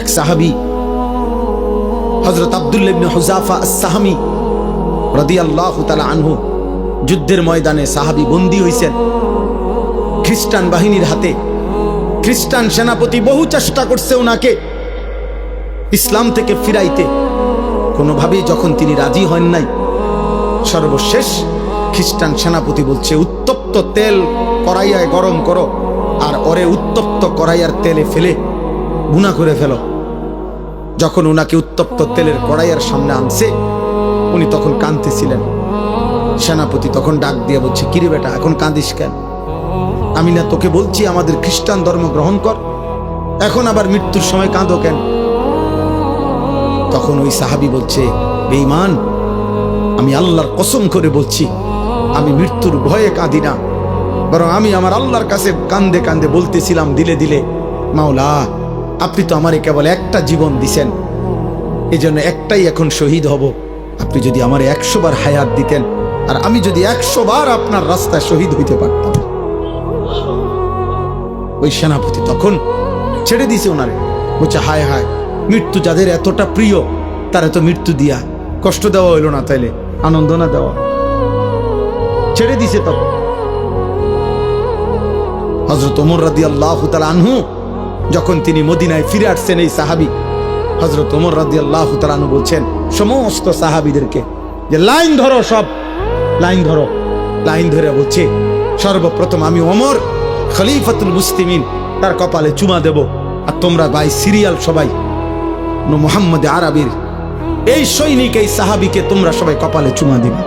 এক সাহাবি হজরত আবদুল্লিবনে হুজাফা সাহামি রদি আল্লাহ আনহু, যুদ্ধের ময়দানে সাহাবি বন্দী হয়েছেন খ্রিস্টান বাহিনীর হাতে খ্রিস্টান সেনাপতি বহু চেষ্টা করছে ওনাকে ইসলাম থেকে ফিরাইতে কোনোভাবেই যখন তিনি রাজি হন নাই, সর্বশেষ খ্রিস্টান সেনাপতি বলছে, উত্তপ্ত তেল কড়াইয়ায় গরম করো, আর ওরে উত্তপ্ত কড়াইয়ার তেলে ফেলে গুণা করে ফেল। যখন ওনাকে উত্তপ্ত তেলের কড়াইয়ার সামনে আনছে উনি তখন কাঁদতেছিলেন। সেনাপতি তখন ডাক দিয়ে বলছে কিরে বেটা এখন কাঁদিস কেন? আমি না তোকে বলছি আমাদের খ্রিস্টান ধর্ম গ্রহণ কর। এখন আবার মৃত্যুর সময় কাঁদো কেন? তখন ওই সাহাবি বলছে বেঈমান আমি আল্লাহর কসম করে বলছি আমি মৃত্যুর ভয়ে কাঁদি না। বরং আমি আমার আল্লাহর কাছে কান্দে কান্দে বলতেছিলাম দিলে দিলে মাওলা আপনি তো আমারে কেবল একটা জীবন দিছেন। এই জন্য একটাই এখন শহীদ হব। আপনি যদি আমার একশো বার হায়াত দিতেন, আর আমি যদি একশো বার আপনার রাস্তায় শহীদ হইতে পারতাম। ওই সেনাপতি তখন ছেড়ে দিছে ওনারে। বলছে, হায় হায়, মৃত্যু যাদের এতটা প্রিয়, তারা তো মৃত্যু দিয়া কষ্ট দেওয়া হইল না তাইলে, আনন্দ না দেওয়া। ছেড়ে দিছে তখন। হজরত ওমর রাদি আল্লাহ আনহু যখন তিনি মদিনায় ফিরে আসছেন, এই সাহাবি হজরত ওমর রাদি আল্লাহ আনহু বলছেন, সমস্ত সাহাবিদেরকে যে লাইন ধরো সব, লাইন ধরো, লাইন ধরে বলছে, সর্বপ্রথম আমি ওমর, খলিফাতুল মুসলিমিন, তার কপালে চুমা দেব, আর তোমরা ভাই সিরিয়াল সবাই মোহাম্মদ আরবির, এই সৈনিক, এই সাহাবিকে তোমরা সবাই কপালে চুমা দিবে।